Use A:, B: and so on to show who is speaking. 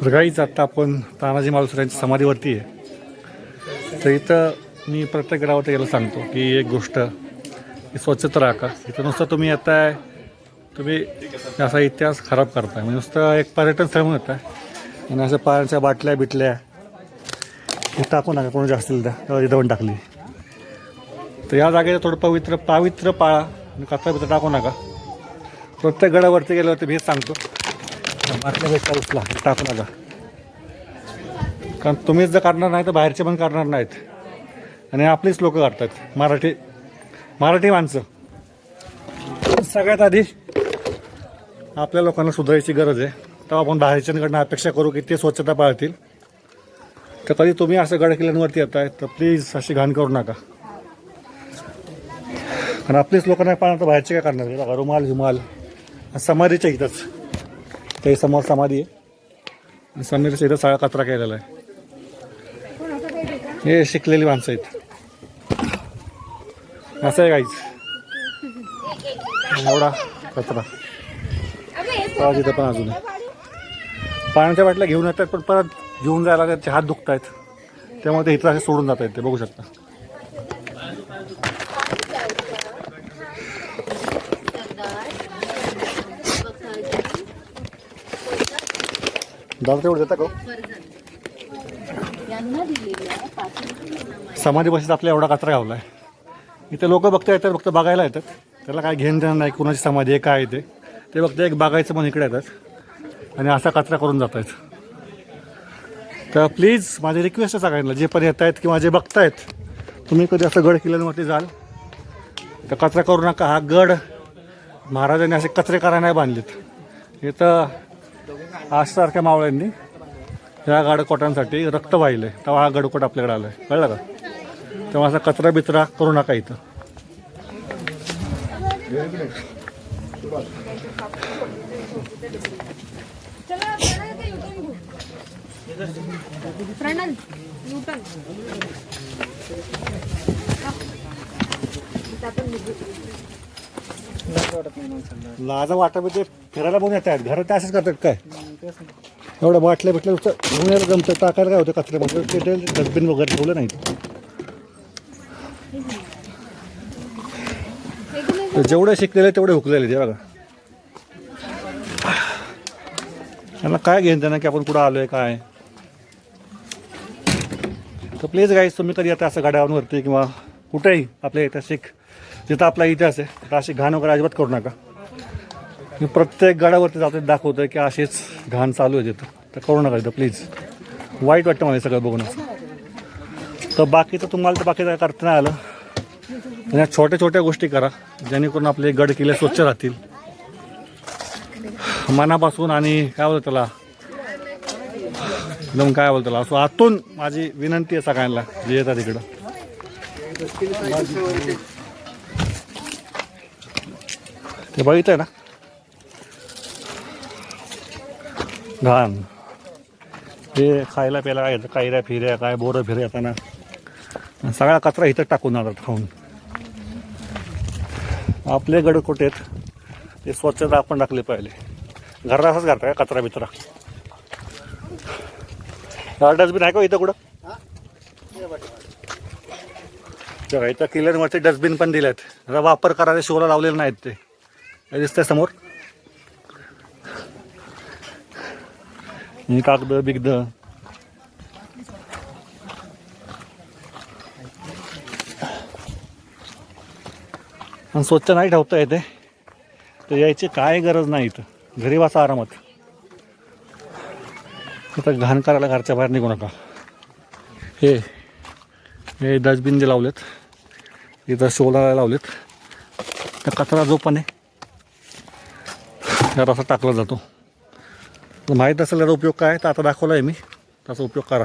A: तर काहीच आत्ता आपण तानाजी मालुसरे समाधीवरती आहे. तर इथं मी प्रत्येक गडावरती याला सांगतो की एक गोष्ट की स्वच्छता राखा. इथं नुसतं तुम्ही येताय तुम्ही असा इतिहास खराब करताय. म्हणजे नुसतं एक पर्यटन स्थळ म्हणून येताय. आणि असं पाण्याच्या बाटल्या बिटल्या हे टाकू नका कोणी जास्त त्या इथं पण टाकली. तर या जागेला थोडं पवित्र पावित्र पाळा आणि कचरा बित्र टाकू नका. प्रत्येक गडावरती गेल्यावरती मी हेच सांगतो. बाटल्या भेटता उचला टाकू नका कारण तुम्हीच जर करणार नाही तर बाहेरचे पण करणार नाहीत. आणि आपलीच लोक करतात मराठी मराठी माणसं. सगळ्यात आधी आपल्या लोकांना सुधारायची गरज आहे. तेव्हा आपण बाहेरच्यांकडनं अपेक्षा करू की ते स्वच्छता पाळतील. तर कधी तुम्ही असं गड किल्ल्यांवरती येत आहे तर प्लीज अशी घाण करू नका. कारण आपलीच लोक नाही पाळणार तर बाहेरचे काय करणार? बघा रुमाल हिमाल समाधीच्या इथंच. ते समोर समाधी आहे. आणि इथं सगळा कचरा केलेला आहे. हे शिकलेली माणसं आहेत. असं आहे काहीच एवढा कचरा. तिथं पण अजून पाण्याच्या बाटल्या घेऊन येतात पण परत घेऊन जायला त्यांचे हात दुखत आहेत त्यामुळे ते इथं असे सोडून जात आहेत ते बघू शकता. दादा तेवढं देता का हो? समाधी बशीत आपल्या एवढा कचरा गावला आहे. इथे लोक बघता येतात फक्त बघायला येतात. त्याला काय घेणं देणं नाही कुणाची समाधी आहे काय ते. ते फक्त एक बघायचं पण इकडे येतात. आणि असा कचरा करून जात आहेत. तर प्लीज माझी रिक्वेस्ट आहे सगळ्यांना जे पण येत आहेत किंवा जे बघतायत तुम्ही कधी असं गड किल्ल्यांवरती जाल तर कचरा करू नका. हा गड महाराजांनी असे कचरे करायला नाही बांधलेत. इथं आजसारख्या मावळ्यांनी ह्या गाडकोटांसाठी रक्त वाहिले. तेव्हा हा गडकोट आपल्याकडे आला आहे कळलं का? तेव्हा असा कचरा बिचरा करू नका इथं.
B: लाज न्यूटन
A: लाजा फिरायला पण येतात घरात ते करतात काय? एवढ्या बाटल्या बिटल्या नुसतं घेऊन यायला जमतं. टाकायला काय होतं? कचऱ्यामध्ये ते डस्टबिन वगैरे ठेवलं नाही तर जेवढे शिकलेले तेवढे हुकलेले ते बघा. त्यांना काय घेऊन त्यांना की आपण कुठं आलोय काय? तर प्लीज गाईज तुम्ही कधी आता असं गाड्यावरती किंवा कुठेही आपल्या ऐतिहासिक जिथं आपला इतिहास आहे तर असे घाण वगैरे अजिबात करू नका. मी प्रत्येक गडावरती जातो दाखवतोय की अशीच घाण चालू आहे तिथं तर करू नका तिथं प्लीज वाईट वाटतं मला हे सगळं बघून. तर बाकीचं तुम्हाला तर बाकी काय करता नाही आलं. तर या छोट्या छोट्या गोष्टी करा जेणेकरून आपले गड किल्ले स्वच्छ राहतील. मनापासून आणि काय बोलतो त्याला? एकदम काय बोलतो त्याला? असं आतून माझी विनंती आहे सगळ्यांना जे येतात तिकडं ते बघितलंय ना. घाण. ते खायला प्यायला काय येतं? कायऱ्या फिऱ्या काय बोरं फिऱ्या येताना. सगळा कचरा इथं टाकून जातात खाऊन. आपले गड कुठे आहेत? ते स्वच्छता आपण टाकली पाहिजे. घरात असंच करता का कचरा बिचरा? डस्टबिन आहे का इथं कुठं? बघा इथं किल्ल्यांवरती डस्टबिन पण दिलेत. जरा वापर करायला शिवला लावलेले नाहीत ते. दिसतंय समोर. कागद बिगद पण स्वच्छ नाही ठेवता येते. तर यायची काय गरज नाही इथं. घरी वाचा आरामात. आता घाण करायला घरच्या बाहेर निघू नका. हे हे डस्टबिन जे लावलेत. इथं शोला लावलेत. तर कचरा जो पण आहे त्यात असा टाकला जातो. माहीत असेल याचा उपयोग काय तर आता दाखवला आहे मी. त्याचा उपयोग करा.